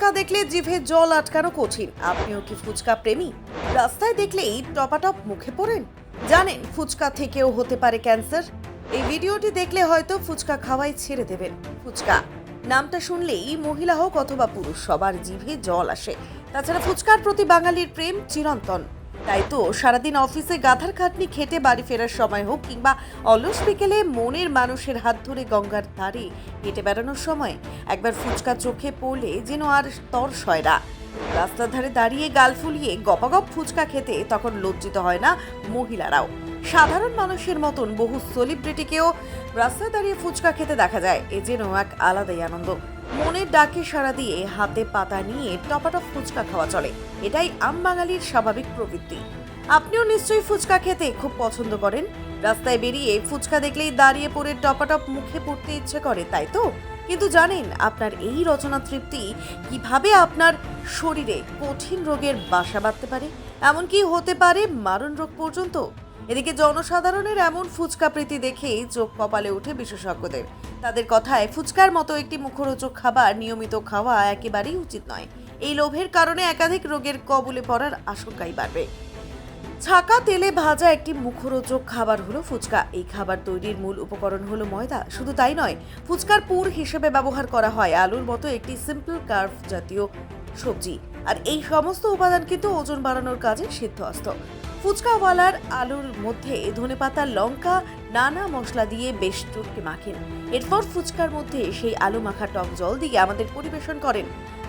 ফুচকা দেখলে জিভে জল আটকানো কঠিন। আপনিও কি ফুচকা প্রেমী? রাস্তায় দেখলেই টপাটপ মুখে পড়েন। জানেন ফুচকা থেকেও হতে পারে ক্যান্সার। এই ভিডিওটি দেখলে হয়তো ফুচকা খাওয়াই ছেড়ে দেবেন। ফুচকা, নামটা শুনলেই মহিলা হোক অথবা পুরুষ, সবার জিভে জল আসে। তাছাড়া ফুচকার প্রতি বাঙালির প্রেম চিরন্তন। তাই তো সারাদিন অফিসে গাধার খাটনি খেটে বাড়ি ফেরার সময় হোক কিংবা অলস বিকেলে মনের মানুষের হাত ধরে গঙ্গার ধারে হেঁটে বেড়ানোর সময় একবার ফুচকা চোখে পড়লে যেন আর তর সয় না। রাস্তার ধারে দাঁড়িয়ে গাল ফুলিয়ে গপাগপ ফুচকা খেতে তখন লজ্জিত হয় না মহিলারাও। সাধারণ মানুষের মতন বহু সেলিব্রিটিকেও রাস্তায় দাঁড়িয়ে ফুচকা খেতে দেখা যায়, এ যেন এক আলাদাই আনন্দ। মনের ডাকে সাড়া দিয়ে হাতে পাতা নিয়ে টপাটপ ফুচকা খাওয়া চলে। এটাই আম বাঙালির স্বাভাবিক প্রবৃত্তি। আপনিও নিশ্চয়ই ফুচকা খেতে খুব পছন্দ করেন। রাস্তায় বেরিয়ে ফুচকা দেখলেই দাঁড়িয়ে পড়ে টপাটপ মুখে পড়তে ইচ্ছে করে, তাই তো? কিন্তু জানেন, আপনার এই রচনা তৃপ্তি কীভাবে আপনার শরীরে কঠিন রোগের বাসা বাঁধতে পারে? এমনকি হতে পারে মারণ রোগ পর্যন্ত। এদিকে জনসাধারণের এমন ফুচকা প্রীতি দেখেই চোখ কপালে ওঠে বিশেষজ্ঞদের। তাদের কথায় ফুচকার মতো একটি মুখরোচক খাবার নিয়মিত খাওয়া একেবারেই উচিত নয়। এই লোভের কারণে একাধিক রোগের কবলে পড়ার আশঙ্কাই বাড়বে। ছাকা তেলে ভাজা একটি মুখরোচক খাবার হলো ফুচকা। এই খাবার তৈরির মূল উপকরণ হলো ময়দা। শুধু তাই নয়, ফুচকার পুর হিসেবে ব্যবহার করা হয় আলুর মতো একটি সিম্পল কার্ভ জাতীয় সবজি। আর এই সমস্ত উপাদান কিন্তু ওজন বাড়ানোর কাজে সিদ্ধ অস্ত ফুচকাওয়ালার আলুর মধ্যে ধনেপাতা লঙ্কা, নানা মশলা দিয়ে বেশ চটকে মাখেন। এরপর ফুচকার মধ্যে সেই আলু মাখা টক জল দিয়ে আমাদের পরিবেশন করেন।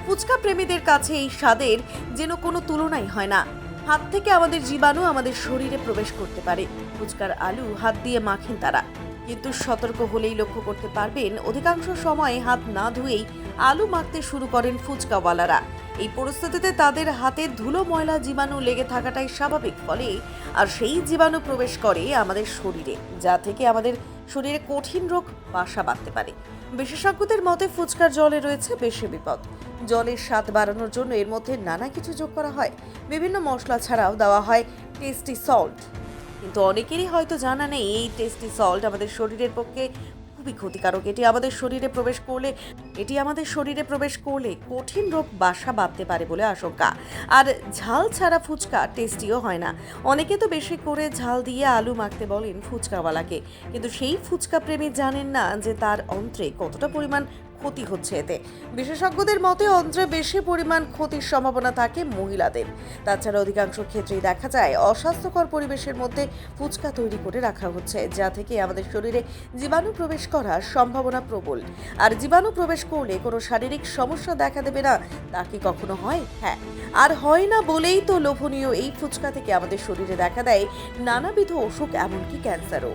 ফুচকা প্রেমীদের কাছে এই স্বাদের যেন কোনো তুলনাই হয় না। হাত থেকে আমাদের জীবাণু আমাদের শরীরে প্রবেশ করতে পারে। ফুচকার আলু হাত দিয়ে মাখেন তারা। কিন্তু সতর্ক হলেই লক্ষ্য করতে পারবেন, অধিকাংশ সময় হাত না ধুয়েই আলু মাখতে শুরু করেন ফুচকাওয়ালারা। এই পরিস্থিতিতে তাদের হাতে ধুলো ময়লা জীবাণু লেগে থাকাটাই স্বাভাবিক ফলে, আর সেই জীবাণু প্রবেশ করে আমাদের শরীরে, যা থেকে আমাদের শরীরে কঠিন রোগ বাসা বাঁধতে পারে। বিশেষজ্ঞদের মতে ফুচকার জলে রয়েছে বেশি বিপদ। জলের স্বাদ বাড়ানোর জন্য এর মধ্যে নানা কিছু যোগ করা হয়। বিভিন্ন মশলা ছাড়াও দেওয়া হয় টেস্টি সল্ট। কিন্তু অনেকেরই হয়তো জানা নেই, এই টেস্টি সল্ট আমাদের শরীরের পক্ষে খুবই ক্ষতিকারক। এটি আমাদের শরীরে প্রবেশ করলে, এটি আমাদের শরীরে প্রবেশ করলে কঠিন রোগ বাসা বাঁধতে পারে বলে আশঙ্কা। আর ঝাল ছাড়া ফুচকা টেস্টিও হয় না। অনেকে তো বেশি করে ঝাল দিয়ে আলু মাখতে বলেন ফুচকাওয়ালাকে। কিন্তু সেই ফুচকা প্রেমী জানেন না যে তার অন্ত্রে কতটা পরিমাণ ক্ষতি হচ্ছে এতে। বিশেষজ্ঞদের মতে, অন্ত্রে বেশি পরিমাণ ক্ষতির সম্ভাবনা থাকে মহিলাদের। তাছাড়া অধিকাংশ ক্ষেত্রেই দেখা যায়, অস্বাস্থ্যকর পরিবেশের মধ্যে ফুচকা তৈরি করে রাখা হচ্ছে, যা থেকে আমাদের শরীরে জীবাণু প্রবেশ করার সম্ভাবনা প্রবল। আর জীবাণু প্রবেশ করলে কোনো শারীরিক সমস্যা দেখা দেবে না, তা কি কখনো হয়? হ্যাঁ। আর হয় না বলেই তো লোভনীয় এই ফুচকা থেকে আমাদের শরীরে দেখা দেয় নানাবিধ অসুখ, এমনকি ক্যান্সারও।